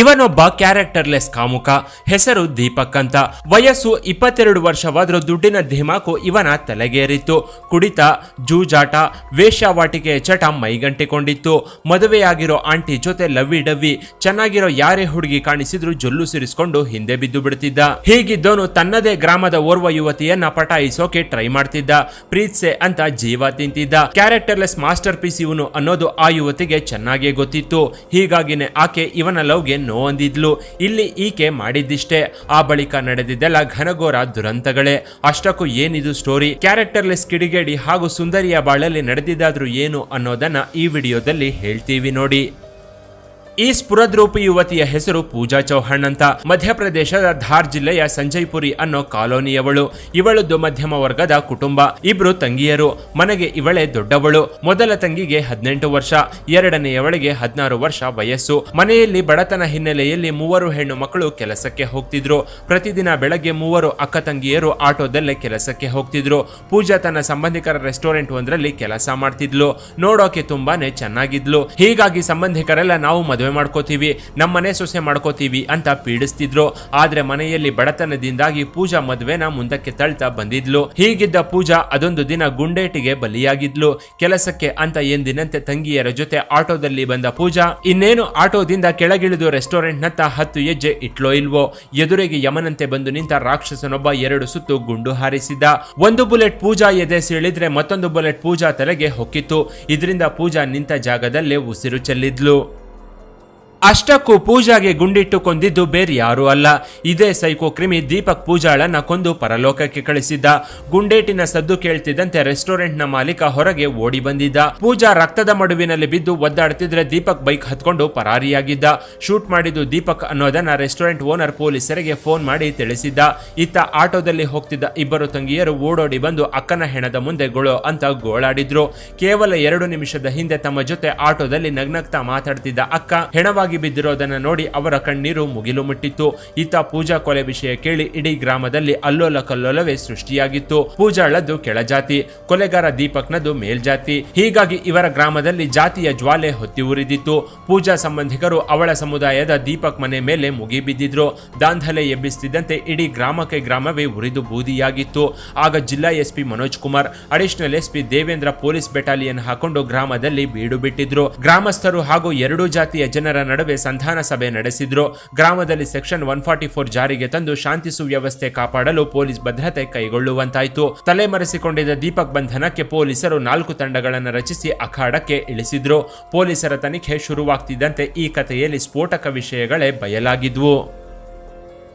ಇವನೊಬ್ಬ ಕ್ಯಾರೆಕ್ಟರ್ಲೆಸ್ ಕಾಮುಕ, ಹೆಸರು ದೀಪಕ್ ಅಂತ. ವಯಸ್ಸು ಇಪ್ಪತ್ತೆರಡು ವರ್ಷವಾದರೂ ದುಡ್ಡಿನ ಧಿಮಾಕು ಇವನ ತಲೆಗೇರಿತ್ತು. ಕುಡಿತ, ಜೂಜಾಟ ವೇಶ್ಯಾವಾಟಿಕೆಯ ಚಟ ಮೈಗಂಟಿಕೊಂಡಿತ್ತು. ಮದುವೆಯಾಗಿರೋ ಆಂಟಿ ಜೊತೆ ಲವ್ವಿ ಡವ್ವಿ, ಚೆನ್ನಾಗಿರೋ ಯಾರೇ ಹುಡುಗಿ ಕಾಣಿಸಿದ್ರು ಜೊಲ್ಲು ಸಿರಿಸಿಕೊಂಡು ಹಿಂದೆ ಬಿದ್ದು ಬಿಡ್ತಿದ್ದ. ಹೀಗಿದ್ದೋನು ತನ್ನದೇ ಗ್ರಾಮದ ಓರ್ವ ಯುವತಿಯನ್ನ ಪಟಾಯಿಸೋಕೆ ಟ್ರೈ ಮಾಡ್ತಿದ್ದ. ಪ್ರೀತ್ಸೆ ಅಂತ ಜೀವ ತಿಂತಿದ್ದ. ಕ್ಯಾರೆಕ್ಟರ್ಲೆಸ್ ಮಾಸ್ಟರ್ ಪೀಸ್ ಇವನು ಅನ್ನೋದು ಆ ಯುವತಿಗೆ ಚೆನ್ನಾಗೇ ಗೊತ್ತಿತ್ತು. ಹೀಗಾಗಿನೇ ಆಕೆ ಇವನ ಲವ್ಗೆ ನೋ ಅಂದಿದ್ಲು ಇಲ್ಲಿ ಈಕೆ ಮಾಡಿದ್ದಿಷ್ಟೇ. ಆ ಬಳಿಕ ನಡೆದಿದ್ದೆಲ್ಲ ಘನಘೋರ ದುರಂತಗಳೇ. ಅಷ್ಟಕ್ಕೂ ಏನಿದು ಸ್ಟೋರಿ ಕ್ಯಾರೆಕ್ಟರ್ಲೆಸ್ ಕಿಡಿಗೇಡಿ ಹಾಗೂ ಸುಂದರಿಯ ಬಾಳಲ್ಲಿ ನಡೆದಿದ್ದಾದ್ರೂ ಏನು ಅನ್ನೋದನ್ನ ಈ ವಿಡಿಯೋದಲ್ಲಿ ಹೇಳ್ತೀವಿ ನೋಡಿ. ಈ ಸ್ಫುರದ್ರೂಪಿ ಯುವತಿಯ ಹೆಸರು ಪೂಜಾ ಚೌಹಾಣ್ ಅಂತ ಮಧ್ಯಪ್ರದೇಶದ ಧಾರ್ ಜಿಲ್ಲೆಯ ಸಂಜಯ್ಪುರಿ ಅನ್ನೋ ಕಾಲೋನಿಯವಳು. ಇವಳದ್ದು ಮಧ್ಯಮ ವರ್ಗದ ಕುಟುಂಬ. ಇಬ್ರು ತಂಗಿಯರು. ಮನೆಗೆ ಇವಳೇ ದೊಡ್ಡವಳು. ಮೊದಲ ತಂಗಿಗೆ ಹದಿನೆಂಟು ವರ್ಷ. ಎರಡನೆಯವಳಿಗೆ ಹದಿನಾರು ವರ್ಷ ವಯಸ್ಸು. ಮನೆಯಲ್ಲಿ ಬಡತನ ಹಿನ್ನೆಲೆಯಲ್ಲಿ ಮೂವರು ಹೆಣ್ಣು ಮಕ್ಕಳು ಕೆಲಸಕ್ಕೆ ಹೋಗ್ತಿದ್ರು. ಪ್ರತಿದಿನ ಬೆಳಗ್ಗೆ ಮೂವರು ಅಕ್ಕ ತಂಗಿಯರು ಆಟೋದಲ್ಲೇ ಕೆಲಸಕ್ಕೆ ಹೋಗ್ತಿದ್ರು. ಪೂಜಾ ತನ್ನ ಸಂಬಂಧಿಕರ ರೆಸ್ಟೋರೆಂಟ್ ಒಂದರಲ್ಲಿ ಕೆಲಸ ಮಾಡ್ತಿದ್ಲು. ನೋಡೋಕೆ ತುಂಬಾನೇ ಚೆನ್ನಾಗಿದ್ಲು. ಹೀಗಾಗಿ ಸಂಬಂಧಿಕರೆಲ್ಲ ನಾವು ಮದುವೆ ಮಾಡ್ಕೋತೀವಿ ನಮ್ಮನೆ ಸೊಸೆ ಮಾಡ್ಕೋತೀವಿ ಅಂತ ಪೀಡಿಸ್ತಿದ್ರು. ಆದ್ರೆ ಮನೆಯಲ್ಲಿ ಬಡತನದಿಂದಾಗಿ ಪೂಜಾ ಮದುವೆನ ಮುಂದಕ್ಕೆ ತಳ್ತಾ ಬಂದಿದ್ಲು. ಹೀಗಿದ್ದ ಪೂಜಾ ಅದೊಂದು ದಿನ ಗುಂಡೇಟಿಗೆ ಬಲಿಯಾಗಿದ್ಲು. ಕೆಲಸಕ್ಕೆ ಅಂತ ಎಂದಿನಂತೆ ತಂಗಿಯರ ಜೊತೆ ಆಟೋದಲ್ಲಿ ಬಂದ ಪೂಜಾ, ಇನ್ನೇನು ಆಟೋದಿಂದ ಕೆಳಗಿಳಿದು ರೆಸ್ಟೋರೆಂಟ್ ನತ್ತ ಹತ್ತು ಹೆಜ್ಜೆ ಇಟ್ಲೋ ಇಲ್ವೋ? ಎದುರಿಗೆ ಯಮನಂತೆ ಬಂದು ನಿಂತ ರಾಕ್ಷಸನೊಬ್ಬ ಎರಡು ಸುತ್ತು ಗುಂಡು ಹಾರಿಸಿದ್ದ ಒಂದು ಬುಲೆಟ್ ಪೂಜಾ ಎದೆ ಸೀಳಿದ್ರೆ ಮತ್ತೊಂದು ಬುಲೆಟ್ ಪೂಜಾ ತಲೆಗೆ ಹೊಕ್ಕಿತ್ತು. ಇದರಿಂದ ಪೂಜಾ ನಿಂತ ಜಾಗದಲ್ಲೇ ಉಸಿರು ಚೆಲ್ಲಿದ್ಲು. ಅಷ್ಟಕ್ಕೂ ಪೂಜಾಗೆ ಗುಂಡಿಟ್ಟು ಕೊಂದಿದ್ದು ಬೇರೆ ಯಾರೂ ಅಲ್ಲ. ಇದೇ ಸೈಕೋ ಕ್ರಿಮಿ ದೀಪಕ್ ಪೂಜಾಳನ್ನ ಕೊಂದು ಪರಲೋಕಕ್ಕೆ ಕಳಿಸಿದ್ದ. ಗುಂಡೇಟಿನ ಸದ್ದು ಕೇಳ್ತಿದ್ದಂತೆ ರೆಸ್ಟೋರೆಂಟ್ನ ಮಾಲೀಕ ಹೊರಗೆ ಓಡಿ ಬಂದಿದ್ದ. ಪೂಜಾ ರಕ್ತದ ಮಡುವಿನಲ್ಲಿ ಬಿದ್ದು ಒದ್ದಾಡ್ತಿದ್ರೆ ದೀಪಕ್ ಬೈಕ್ ಹತ್ಕೊಂಡು ಪರಾರಿಯಾಗಿದ್ದ. ಶೂಟ್ ಮಾಡಿದ್ದು ದೀಪಕ್ ಅನ್ನೋದನ್ನ ರೆಸ್ಟೋರೆಂಟ್ ಓನರ್ ಪೊಲೀಸರಿಗೆ ಫೋನ್ ಮಾಡಿ ತಿಳಿಸಿದ್ದ. ಇತ್ತ ಆಟೋದಲ್ಲಿ ಹೋಗ್ತಿದ್ದ ಇಬ್ಬರು ತಂಗಿಯರು ಓಡೋಡಿ ಬಂದು ಅಕ್ಕನ ಹೆಣದ ಮುಂದೆ ಗೊಳೋ ಅಂತ ಗೋಳಾಡಿದ್ರು. ಕೇವಲ ಎರಡು ನಿಮಿಷದ ಹಿಂದೆ ತಮ್ಮ ಜೊತೆ ಆಟೋದಲ್ಲಿ ನಗ್ನಗ್ತಾ ಮಾತಾಡ್ತಿದ್ದ ಅಕ್ಕ. ಹೆಣವಾಗಿ ಬಿದ್ದಿರೋದನ್ನ ನೋಡಿ ಅವರ ಕಣ್ಣೀರು ಮುಗಿಲು ಮುಟ್ಟಿತ್ತು. ಈತ ಪೂಜಾ ಕೊಲೆ ವಿಷಯ ಕೇಳಿ ಇಡೀ ಗ್ರಾಮದಲ್ಲಿ ಅಲ್ಲೋಲ ಕಲ್ಲೋಲವೇ ಸೃಷ್ಟಿಯಾಗಿತ್ತು. ಪೂಜಾಳದ್ದು ಕೆಳಜಾತಿ ಕೊಲೆಗಾರ ದೀಪಕ್ನದು ಮೇಲ್ಜಾತಿ ಹೀಗಾಗಿ ಇವರ ಗ್ರಾಮದಲ್ಲಿ ಜಾತಿಯ ಜ್ವಾಲೆ ಹೊತ್ತಿ ಉರಿದಿತ್ತು. ಪೂಜಾ ಸಂಬಂಧಿಕರು ಅವಳ ಸಮುದಾಯದ ದೀಪಕ್ ಮನೆ ಮೇಲೆ ಮುಗಿ ಬಿದ್ದಿದ್ರು. ದಾಂಧಲೆ ಎಬ್ಬಿಸ್ತಿದ್ದಂತೆ ಇಡೀ ಗ್ರಾಮಕ್ಕೆ ಗ್ರಾಮವೇ ಉರಿದು ಬೂದಿಯಾಗಿತ್ತು. ಆಗ ಜಿಲ್ಲಾ SP Manoj Kumar, additional SP Devendra police battalion ಹಾಕೊಂಡು ಗ್ರಾಮದಲ್ಲಿ ಬೀಡು ಬಿಟ್ಟಿದ್ರು. ಗ್ರಾಮಸ್ಥರು ಹಾಗೂ ಎರಡೂ ಜಾತಿಯ ಜನರ ನಡುವೆ ಸಂಧಾನ ಸಭೆ ನಡೆಸಿದ್ರು. ಗ್ರಾಮದಲ್ಲಿ ಸೆಕ್ಷನ್ ಒನ್ ಫಾರ್ಟಿ ಫೋರ್ ಜಾರಿಗೆ ತಂದು ಶಾಂತಿ ಸುವ್ಯವಸ್ಥೆ ಕಾಪಾಡಲು ಪೊಲೀಸ್ ಭದ್ರತೆ ಕೈಗೊಳ್ಳುವಂತಾಯಿತು. ತಲೆಮರೆಸಿಕೊಂಡಿದ್ದ ದೀಪಕ್ ಬಂಧನಕ್ಕೆ ಪೊಲೀಸರು ನಾಲ್ಕು ತಂಡಗಳನ್ನು ರಚಿಸಿ ಅಖಾಡಕ್ಕೆ ಇಳಿಸಿದ್ರು. ಪೊಲೀಸರ ತನಿಖೆ ಶುರುವಾಗ್ತಿದ್ದಂತೆ ಈ ಕಥೆಯಲ್ಲಿ ಸ್ಫೋಟಕ ವಿಷಯಗಳೇ ಬಯಲಾಗಿದ್ವು.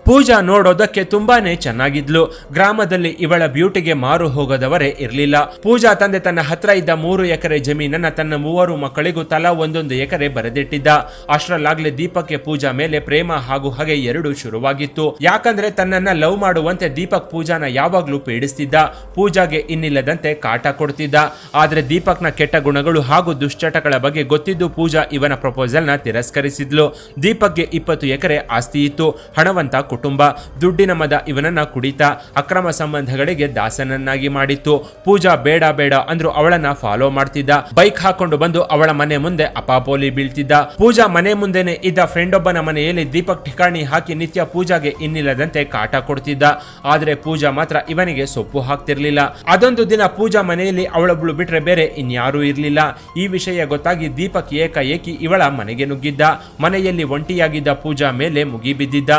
ಪೂಜಾ ನೋಡೋದಕ್ಕೆ ತುಂಬಾನೇ ಚೆನ್ನಾಗಿದ್ಲು. ಗ್ರಾಮದಲ್ಲಿ ಇವಳ ಬ್ಯೂಟಿಗೆ ಮಾರು ಹೋಗದವರೇ ಇರಲಿಲ್ಲ. ಪೂಜಾ ತಂದೆ ತನ್ನ ಹತ್ರ ಇದ್ದ ಮೂರು ಎಕರೆ ಜಮೀನನ್ನ ತನ್ನ ಮೂವರು ಮಕ್ಕಳಿಗೂ ತಲಾ ಒಂದೊಂದು ಎಕರೆ ಬರೆದಿಟ್ಟಿದ್ದ. ಅಷ್ಟರಲ್ಲಾಗ್ಲೇ ದೀಪಕ್ಕೆ ಪೂಜಾ ಮೇಲೆ ಪ್ರೇಮ ಹಾಗೂ ಹಾಗೆ ಎರಡು ಶುರುವಾಗಿತ್ತು. ಯಾಕಂದ್ರೆ ತನ್ನನ್ನ ಲವ್ ಮಾಡುವಂತೆ ದೀಪಕ್ ಪೂಜಾನ ಯಾವಾಗ್ಲೂ ಪೀಡಿಸ್ತಿದ್ದ. ಪೂಜಾಗೆ ಇನ್ನಿಲ್ಲದಂತೆ ಕಾಟ ಕೊಡ್ತಿದ್ದ. ಆದ್ರೆ ದೀಪಕ್ನ ಕೆಟ್ಟ ಗುಣಗಳು ಹಾಗೂ ದುಶ್ಚಟಗಳ ಬಗ್ಗೆ ಗೊತ್ತಿದ್ದು ಪೂಜಾ ಇವನ ಪ್ರಪೋಸಲ್ನ ತಿರಸ್ಕರಿಸಿದ್ಲು. ದೀಪಕ್ಗೆ ಇಪ್ಪತ್ತು ಎಕರೆ ಆಸ್ತಿ ಇತ್ತು. ಹಣವಂತ ಕುಟುಂಬ ದುಡ್ಡಿನ ಮದ ಇವನನ್ನ ಕುಡಿತ, ಅಕ್ರಮ ಸಂಬಂಧಗಳಿಗೆ ದಾಸನನ್ನಾಗಿ ಮಾಡಿತ್ತು. ಪೂಜಾ ಬೇಡ ಬೇಡ ಅಂದ್ರು ಅವಳನ್ನ ಫಾಲೋ ಮಾಡ್ತಿದ್ದ. ಬೈಕ್ ಹಾಕೊಂಡು ಬಂದು ಅವಳ ಮನೆ ಮುಂದೆ ಅಪಾಪೋಲಿ ಬೀಳ್ತಿದ್ದ. ಪೂಜಾ ಮನೆ ಮುಂದೆನೆ ಇದ್ದ ಫ್ರೆಂಡ್ ಒಬ್ಬನ ಮನೆಯಲ್ಲಿ ದೀಪಕ್ ಠಿಕಾಣಿ ಹಾಕಿ ನಿತ್ಯ ಪೂಜಾಗೆ ಇನ್ನಿಲ್ಲದಂತೆ ಕಾಟ ಕೊಡ್ತಿದ್ದ. ಆದ್ರೆ ಪೂಜಾ ಮಾತ್ರ ಇವನಿಗೆ ಸೊಪ್ಪು ಹಾಕ್ತಿರ್ಲಿಲ್ಲ. ಅದೊಂದು ದಿನ ಪೂಜಾ ಮನೆಯಲ್ಲಿ ಅವಳೊಬ್ಳು ಬಿಟ್ರೆ ಬೇರೆ ಇನ್ಯಾರೂ ಇರ್ಲಿಲ್ಲ. ಈ ವಿಷಯ ಗೊತ್ತಾಗಿ ದೀಪಕ್ ಏಕಾಏಕಿ ಇವಳ ಮನೆಗೆ ನುಗ್ಗಿದ್ದ. ಮನೆಯಲ್ಲಿ ಒಂಟಿಯಾಗಿದ್ದ ಪೂಜಾ ಮೇಲೆ ಮುಗಿ ಬಿದ್ದಿದ್ದ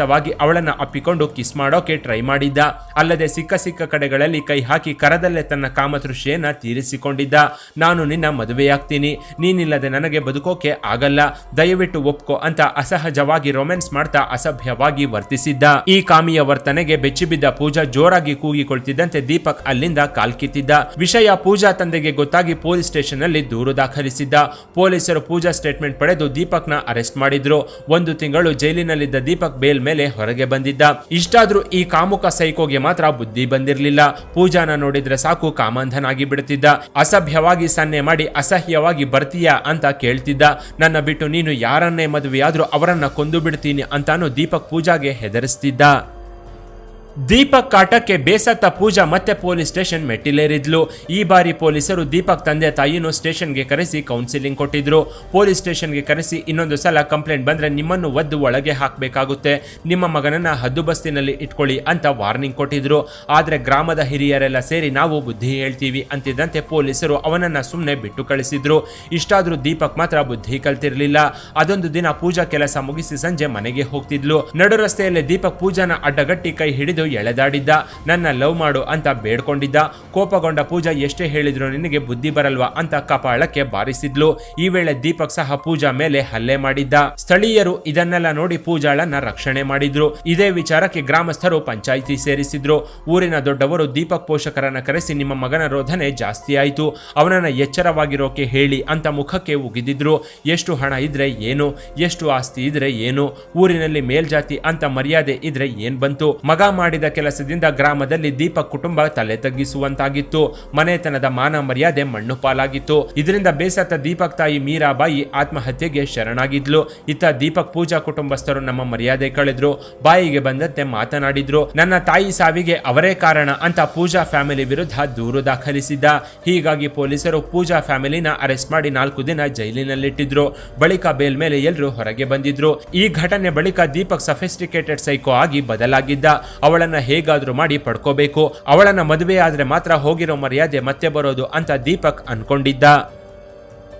ಬಲವಂತವಾಗಿ ಅವಳನ್ನ ಅಪ್ಪಿಕೊಂಡು ಕಿಸ್ ಮಾಡೋಕೆ ಟ್ರೈ ಮಾಡಿದ್ದ. ಅಲ್ಲದೆ ಸಿಕ್ಕ ಸಿಕ್ಕ ಕಡೆಗಳಲ್ಲಿ ಕೈ ಹಾಕಿ ಕರದಲ್ಲೇ ತನ್ನ ಕಾಮತೃಷ್ಟಿಯನ್ನ ತೀರಿಸಿಕೊಂಡಿದ್ದ. ನಾನು ನಿನ್ನ ಮದುವೆಯಾಗ್ತೀನಿ. ನೀನಿಲ್ಲದೆ ನನಗೆ ಬದುಕೋಕೆ ಆಗಲ್ಲ. ದಯವಿಟ್ಟು ಒಪ್ಕೋ ಅಂತ ಅಸಹಜವಾಗಿ ರೊಮ್ಯಾನ್ಸ್ ಮಾಡ್ತಾ ಅಸಭ್ಯವಾಗಿ ವರ್ತಿಸಿದ್ದ. ಈ ಕಾಮಿಯ ವರ್ತನೆಗೆ ಬೆಚ್ಚಿಬಿದ್ದ ಪೂಜಾ ಜೋರಾಗಿ ಕೂಗಿಕೊಳ್ತಿದ್ದಂತೆ ದೀಪಕ್ ಅಲ್ಲಿಂದ ಕಾಲ್ಕಿತ್ತಿದ್ದ ವಿಷಯ ಪೂಜಾ ತಂದೆಗೆ ಗೊತ್ತಾಗಿ ಪೊಲೀಸ್ ಸ್ಟೇಷನ್ ಅಲ್ಲಿ ದೂರು ದಾಖಲಿಸಿದ್ದ. ಪೊಲೀಸರು ಪೂಜಾ ಸ್ಟೇಟ್ಮೆಂಟ್ ಪಡೆದು ದೀಪಕ್ನ ಅರೆಸ್ಟ್ ಮಾಡಿದ್ರು. ಒಂದು ತಿಂಗಳು ಜೈಲಿನಲ್ಲಿದ್ದ ದೀಪಕ್ ಬೇಲ್ ಮೇಲೆ ಹೊರಗೆ ಬಂದಿದ್ದ. ಇಷ್ಟಾದ್ರೂ ಈ ಕಾಮುಕ ಸೈಕೋಗೆ ಮಾತ್ರ ಬುದ್ಧಿ ಬಂದಿರಲಿಲ್ಲ. ಪೂಜಾನ ನೋಡಿದ್ರೆ ಸಾಕು ಕಾಮಾಂಧನಾಗಿ ಬಿಡುತ್ತಿದ್ದ ಅಸಭ್ಯವಾಗಿ ಸನ್ನೆ ಮಾಡಿ ಅಸಹ್ಯವಾಗಿ ಬರ್ತೀಯಾ ಅಂತ ಕೇಳ್ತಿದ್ದ. ನನ್ನ ಬಿಟ್ಟು ನೀನು ಯಾರನ್ನೇ ಮದುವೆಯಾದ್ರೂ ಅವರನ್ನ ಕೊಂದು ಬಿಡ್ತೀನಿ ಅಂತಾನು ದೀಪಕ್ ಪೂಜಾಗೆ ಹೆದರಿಸ್ತಿದ್ದ. ದೀಪಕ್ ಕಾಟಕ್ಕೆ ಬೇಸತ್ತ ಪೂಜಾ ಮತ್ತೆ ಪೊಲೀಸ್ ಸ್ಟೇಷನ್ ಮೆಟ್ಟಿಲೇರಿದ್ಲು. ಈ ಬಾರಿ ಪೊಲೀಸರು ದೀಪಕ್ ತಂದೆ ತಾಯಿಯನ್ನು ಸ್ಟೇಷನ್ಗೆ ಕರೆಸಿ ಕೌನ್ಸಿಲಿಂಗ್ ಕೊಟ್ಟಿದ್ರು. ಪೊಲೀಸ್ ಸ್ಟೇಷನ್ಗೆ ಕರೆಸಿ ಇನ್ನೊಂದು ಸಲ ಕಂಪ್ಲೇಂಟ್ ಬಂದ್ರೆ ನಿಮ್ಮನ್ನು ಒದ್ದು ಒಳಗೆ ಹಾಕಬೇಕಾಗುತ್ತೆ. ನಿಮ್ಮ ಮಗನನ್ನ ಹದ್ದುಬಸ್ತಿನಲ್ಲಿ ಇಟ್ಕೊಳ್ಳಿ ಅಂತ ವಾರ್ನಿಂಗ್ ಕೊಟ್ಟಿದ್ರು. ಆದ್ರೆ ಗ್ರಾಮದ ಹಿರಿಯರೆಲ್ಲ ಸೇರಿ ನಾವು ಬುದ್ಧಿ ಹೇಳ್ತೀವಿ ಅಂತಿದ್ದಂತೆ ಪೊಲೀಸರು ಅವನನ್ನ ಸುಮ್ಮನೆ ಬಿಟ್ಟು ಕಳಿಸಿದ್ರು. ಇಷ್ಟಾದ್ರೂ ದೀಪಕ್ ಮಾತ್ರ ಬುದ್ಧಿ ಕಲ್ತಿರಲಿಲ್ಲ. ಅದೊಂದು ದಿನ ಪೂಜಾ ಕೆಲಸ ಮುಗಿಸಿ ಸಂಜೆ ಮನೆಗೆ ಹೋಗ್ತಿದ್ಲು. ನಡು ರಸ್ತೆಯಲ್ಲಿ ದೀಪಕ್ ಪೂಜಾನ ಅಡ್ಡಗಟ್ಟಿ ಕೈ ಹಿಡಿದು ಎಳೆದಾಡಿದ್ದ, ನನ್ನ ಲವ್ ಮಾಡು ಅಂತ ಬೇಡ್ಕೊಂಡಿದ್ದ, ಕೋಪಗೊಂಡ ಪೂಜಾ ಎಷ್ಟೇ ಹೇಳಿದ್ರು ನಿನಗೆ ಬುದ್ಧಿ ಬರಲ್ವಾ ಅಂತ ಕಪಾಳಕ್ಕೆ ಬಾರಿಸಿದ್ಲು. ಈ ವೇಳೆ ದೀಪಕ್ ಸಹ ಪೂಜಾ ಮೇಲೆ ಹಲ್ಲೆ ಮಾಡಿದ್ದ. ಸ್ಥಳೀಯರು ಇದನ್ನೆಲ್ಲ ನೋಡಿ ಪೂಜಾಳನ್ನ ರಕ್ಷಣೆ ಮಾಡಿದ್ರು. ಇದೇ ವಿಚಾರಕ್ಕೆ ಗ್ರಾಮಸ್ಥರು ಪಂಚಾಯಿತಿ ಸೇರಿಸಿದ್ರು. ಊರಿನ ದೊಡ್ಡವರು ದೀಪಕ್ ಪೋಷಕರನ್ನ ಕರೆಸಿ ನಿಮ್ಮ ಮಗನ ರೋಧನೆ ಜಾಸ್ತಿ ಆಯಿತು. ಅವನನ್ನ ಎಚ್ಚರವಾಗಿರೋಕೆ ಹೇಳಿ ಅಂತ ಮುಖಕ್ಕೆ ಉಗಿದಿದ್ರು. ಎಷ್ಟು ಹಣ ಇದ್ರೆ ಏನು, ಎಷ್ಟು ಆಸ್ತಿ ಇದ್ರೆ ಏನು, ಊರಿನಲ್ಲಿ ಮೇಲ್ಜಾತಿ ಅಂತ ಮರ್ಯಾದೆ ಇದ್ರೆ ಏನ್ ಬಂತು? ಮಗ ಮಾಡಿದ ಕೆಲಸದಿಂದ ಗ್ರಾಮದಲ್ಲಿ ದೀಪಕ್ ಕುಟುಂಬ ತಲೆ ತಗ್ಗಿಸುವಂತಾಗಿತ್ತು. ಮನೆತನದ ಮಾನ ಮರ್ಯಾದೆ ಮಣ್ಣು ಪಾಲಾಗಿತ್ತು. ಇದರಿಂದ ಬೇಸತ್ತ ದೀಪಕ್ ತಾಯಿ ಮೀರಾಬಾಯಿ ಆತ್ಮಹತ್ಯೆಗೆ ಶರಣಾಗಿದ್ಲು. ಇತ್ತ ದೀಪಕ್ ಪೂಜಾ ಕುಟುಂಬಸ್ಥರು ನಮ್ಮ ಮರ್ಯಾದೆ ಕಳೆದ್ರು. ಬಾಯಿಗೆ ಬಂದಂತೆ ಮಾತನಾಡಿದ್ರು. ನನ್ನ ತಾಯಿ ಸಾವಿಗೆ ಅವರೇ ಕಾರಣ ಅಂತ ಪೂಜಾ ಫ್ಯಾಮಿಲಿ ವಿರುದ್ಧ ದೂರು ದಾಖಲಿಸಿದ್ದ. ಹೀಗಾಗಿ ಪೊಲೀಸರು ಪೂಜಾ ಫ್ಯಾಮಿಲಿನ ಅರೆಸ್ಟ್ ಮಾಡಿ ನಾಲ್ಕು ದಿನ ಜೈಲಿನಲ್ಲಿಟ್ಟಿದ್ರು. ಬಳಿಕ ಬೇಲ್ ಮೇಲೆ ಎಲ್ಲರೂ ಹೊರಗೆ ಬಂದಿದ್ರು. ಈ ಘಟನೆ ಬಳಿಕ ದೀಪಕ್ ಸಫಿಸ್ಟಿಕೇಟೆಡ್ ಸೈಕೋ ಆಗಿ ಬದಲಾಗಿದ್ದ. ಅವಳನ್ನ ಹೇಗಾದ್ರೂ ಮಾಡಿ ಪಡ್ಕೋಬೇಕು. ಅವಳನ್ನ ಮದುವೆ ಆದ್ರೆ ಮಾತ್ರ ಹೋಗಿರೋ ಮರ್ಯಾದೆ ಮತ್ತೆ ಬರೋದು ಅಂತ ದೀಪಕ್ ಅನ್ಕೊಂಡಿದ್ದ.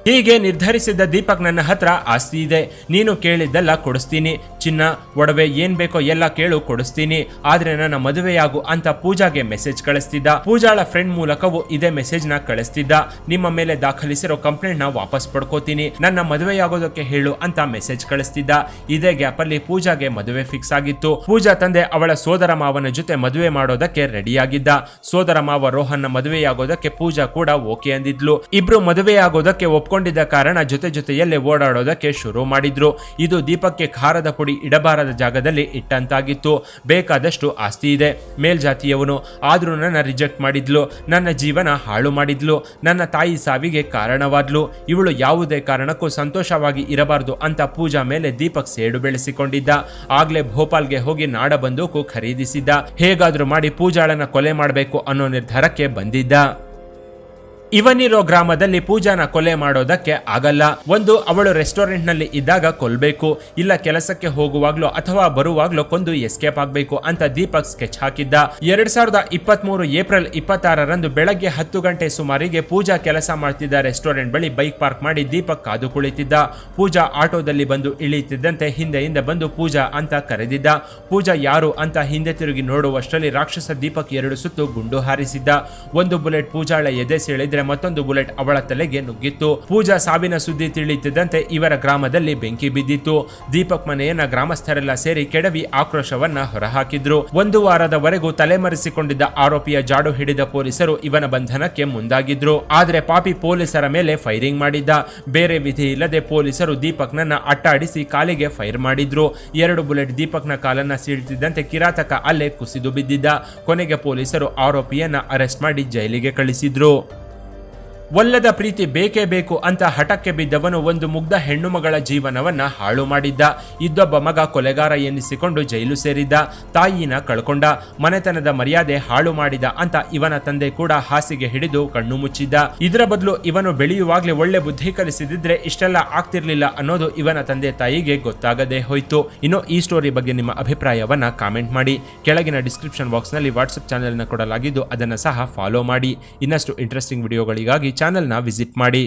ಹೀಗೆ ನಿರ್ಧರಿಸಿದ್ದ ದೀಪಕ್ ನನ್ನ ಹತ್ರ ಆಸ್ತಿ ಇದೆ. ನೀನು ಕೇಳಿದ್ದೆಲ್ಲ ಕೊಡಿಸ್ತೀನಿ. ಚಿನ್ನ, ಒಡವೆ ಏನ್ ಬೇಕೋ ಎಲ್ಲ ಕೇಳು, ಕೊಡಿಸ್ತೀನಿ. ಆದ್ರೆ ನನ್ನ ಮದುವೆಯಾಗು ಅಂತ ಪೂಜಾಗೆ ಮೆಸೇಜ್ ಕಳಿಸ್ತಿದ್ದ. ಪೂಜಾಳ ಫ್ರೆಂಡ್ ಮೂಲಕವೂ ಇದೇ ಮೆಸೇಜ್ನ ಕಳಿಸ್ತಿದ್ದ. ನಿಮ್ಮ ಮೇಲೆ ದಾಖಲಿಸಿರೋ ಕಂಪ್ಲೇಂಟ್ನ ವಾಪಸ್ ಪಡ್ಕೋತೀನಿ. ನನ್ನ ಮದುವೆಯಾಗೋದಕ್ಕೆ ಹೇಳು ಅಂತ ಮೆಸೇಜ್ ಕಳಿಸ್ತಿದ್ದ. ಇದೇ ಗ್ಯಾಪ್ ಅಲ್ಲಿ ಪೂಜಾಗೆ ಮದುವೆ ಫಿಕ್ಸ್ ಆಗಿತ್ತು. ಪೂಜಾ ತಂದೆ ಅವಳ ಸೋದರ ಮಾವನ ಜೊತೆ ಮದುವೆ ಮಾಡೋದಕ್ಕೆ ರೆಡಿಯಾಗಿದ್ದ ಸೋದರ ಮಾವ ರೋಹನ್ ಮದುವೆಯಾಗೋದಕ್ಕೆ ಪೂಜಾ ಕೂಡ ಓಕೆ ಅಂದಿದ್ಲು. ಇಬ್ರು ಮದುವೆಯಾಗೋದಕ್ಕೆ ಒಪ್ಕೊಂಡಿದ್ದ ಕಾರಣ ಜೊತೆ ಜೊತೆಯಲ್ಲೇ ಓಡಾಡೋದಕ್ಕೆ ಶುರು ಮಾಡಿದ್ರು. ಇದು ದೀಪಕ್ಕೆ ಖಾರದ ಪುಡಿ ಇಡಬಾರದ ಜಾಗದಲ್ಲಿ ಇಟ್ಟಂತಾಗಿತ್ತು. ಬೇಕಾದಷ್ಟು ಆಸ್ತಿ ಇದೆ. ಮೇಲ್ಜಾತಿಯವನು ಆದರೂ ನನ್ನ ರಿಜೆಕ್ಟ್ ಮಾಡಿದ್ಲು. ನನ್ನ ಜೀವನ ಹಾಳು ಮಾಡಿದ್ಲು. ನನ್ನ ತಾಯಿ ಸಾವಿಗೆ ಕಾರಣವಾದ್ಲು. ಇವಳು ಯಾವುದೇ ಕಾರಣಕ್ಕೂ ಸಂತೋಷವಾಗಿ ಇರಬಾರದು ಅಂತ ಪೂಜಾ ಮೇಲೆ ದೀಪಕ್ ಸೇಡು ಬೆಳೆಸಿಕೊಂಡಿದ್ದ. ಆಗ್ಲೇ ಭೋಪಾಲ್ಗೆ ಹೋಗಿ ನಾಡ ಬಂದೂಕು ಖರೀದಿಸಿದ್ದ. ಹೇಗಾದ್ರೂ ಮಾಡಿ ಪೂಜಾಳನ್ನ ಕೊಲೆ ಮಾಡಬೇಕು ಅನ್ನೋ ನಿರ್ಧಾರಕ್ಕೆ ಬಂದಿದ್ದ. ಇವನಿರೋ ಗ್ರಾಮದಲ್ಲಿ ಪೂಜಾನ ಕೊಲೆ ಮಾಡೋದಕ್ಕೆ ಆಗಲ್ಲ. ಒಂದು, ಅವಳು ರೆಸ್ಟೋರೆಂಟ್ನಲ್ಲಿ ಇದ್ದಾಗ ಕೊಲ್ಬೇಕು, ಇಲ್ಲ ಕೆಲಸಕ್ಕೆ ಹೋಗುವಾಗ್ಲೋ ಅಥವಾ ಬರುವಾಗ್ಲೋ ಕೊಂದು ಎಸ್ಕೇಪ್ ಆಗ್ಬೇಕು ಅಂತ ದೀಪಕ್ ಸ್ಕೆಚ್ ಹಾಕಿದ್ದ. ಎರಡ್ ಸಾವಿರದ ಇಪ್ಪತ್ತ್ ಮೂರು ಏಪ್ರಿಲ್ ಇಪ್ಪತ್ತಾರರಂದು ಬೆಳಗ್ಗೆ ಹತ್ತು ಗಂಟೆ ಸುಮಾರಿಗೆ ಪೂಜಾ ಕೆಲಸ ಮಾಡ್ತಿದ್ದ ರೆಸ್ಟೋರೆಂಟ್ ಬಳಿ ಬೈಕ್ ಪಾರ್ಕ್ ಮಾಡಿ ದೀಪಕ್ ಕಾದು ಕುಳಿತಿದ್ದ. ಪೂಜಾ ಆಟೋದಲ್ಲಿ ಬಂದು ಇಳಿಯುತ್ತಿದ್ದಂತೆ ಹಿಂದೆ ಹಿಂದೆ ಬಂದು ಪೂಜಾ ಅಂತ ಕರೆದಿದ್ದ. ಪೂಜಾ ಯಾರು ಅಂತ ಹಿಂದೆ ತಿರುಗಿ ನೋಡುವಷ್ಟರಲ್ಲಿ ರಾಕ್ಷಸ ದೀಪಕ್ ಎರಡು ಸುತ್ತು ಗುಂಡು ಹಾರಿಸಿದ್ದ. ಒಂದು ಬುಲೆಟ್ ಪೂಜಾಳ ಎದೆ ಸೆಳೆದ್ರೆ ಮತ್ತೊಂದು ಬುಲೆಟ್ ಅವಳ ತಲೆಗೆ ನುಗ್ಗಿತ್ತು. ಪೂಜಾ ಸಾವಿನ ಸುದ್ದಿ ತಿಳಿಯುತ್ತಿದ್ದಂತೆ ಇವರ ಗ್ರಾಮದಲ್ಲಿ ಬೆಂಕಿ ಬಿದ್ದಿತ್ತು. ದೀಪಕ್ ಮನೆಯನ್ನ ಗ್ರಾಮಸ್ಥರೆಲ್ಲ ಸೇರಿ ಕೆಡವಿ ಆಕ್ರೋಶವನ್ನ ಹೊರಹಾಕಿದ್ರು. ಒಂದು ವಾರದವರೆಗೂ ತಲೆಮರೆಸಿಕೊಂಡಿದ್ದ ಆರೋಪಿಯ ಜಾಡು ಹಿಡಿದ ಪೊಲೀಸರು ಇವನ ಬಂಧನಕ್ಕೆ ಮುಂದಾಗಿದ್ರು. ಆದರೆ ಪಾಪಿ ಪೊಲೀಸರ ಮೇಲೆ ಫೈರಿಂಗ್ ಮಾಡಿದ್ದ. ಬೇರೆ ವಿಧಿ ಇಲ್ಲದೆ ಪೊಲೀಸರು ದೀಪಕ್ನನ್ನ ಅಟ್ಟಾಡಿಸಿ ಕಾಲಿಗೆ ಫೈರ್ ಮಾಡಿದ್ರು. ಎರಡು ಬುಲೆಟ್ ದೀಪಕ್ನ ಕಾಲನ್ನ ಸೀಳ್ತಿದ್ದಂತೆ ಕಿರಾತಕ ಅಲ್ಲೇ ಕುಸಿದು ಬಿದ್ದಿದ್ದ. ಕೊನೆಗೆ ಪೊಲೀಸರು ಆರೋಪಿಯನ್ನ ಅರೆಸ್ಟ್ ಮಾಡಿ ಜೈಲಿಗೆ ಕಳಿಸಿದ್ರು. ಒಲ್ಲದ ಪ್ರೀತಿ ಬೇಕೇ ಬೇಕು ಅಂತ ಹಠಕ್ಕೆ ಬಿದ್ದವನು ಒಂದು ಮುಗ್ಧ ಹೆಣ್ಣು ಮಗಳ ಜೀವನವನ್ನ ಹಾಳು ಮಾಡಿದ್ದ. ಇದ್ದೊಬ್ಬ ಮಗ ಕೊಲೆಗಾರ ಎನ್ನಿಸಿಕೊಂಡು ಜೈಲು ಸೇರಿದ್ದ. ತಾಯಿನ ಕಳ್ಕೊಂಡ. ಮನೆತನದ ಮರ್ಯಾದೆ ಹಾಳು ಮಾಡಿದ ಅಂತ ಇವನ ತಂದೆ ಕೂಡ ಹಾಸಿಗೆ ಹಿಡಿದು ಕಣ್ಣು ಮುಚ್ಚಿದ್ದ. ಇದರ ಬದಲು ಇವನು ಬೆಳೆಯುವಾಗಲೇ ಒಳ್ಳೆ ಬುದ್ಧಿ ಕಲಿಸಿದಿದ್ರೆ ಇಷ್ಟೆಲ್ಲ ಆಗ್ತಿರ್ಲಿಲ್ಲ ಅನ್ನೋದು ಇವನ ತಂದೆ ತಾಯಿಗೆ ಗೊತ್ತಾಗದೆ ಹೋಯ್ತು. ಇನ್ನು ಈ ಸ್ಟೋರಿ ಬಗ್ಗೆ ನಿಮ್ಮ ಅಭಿಪ್ರಾಯವನ್ನ ಕಾಮೆಂಟ್ ಮಾಡಿ. ಕೆಳಗಿನ ಡಿಸ್ಕ್ರಿಪ್ಷನ್ ಬಾಕ್ಸ್ನಲ್ಲಿ ವಾಟ್ಸಪ್ ಚಾನೆಲ್ನ ಕೊಡಲಾಗಿದ್ದು ಅದನ್ನು ಸಹ ಫಾಲೋ ಮಾಡಿ. ಇನ್ನಷ್ಟು ಇಂಟ್ರೆಸ್ಟಿಂಗ್ ವಿಡಿಯೋಗಳಿಗಾಗಿ ಚಾನೆಲ್ನ ವಿಸಿಟ್ ಮಾಡಿ.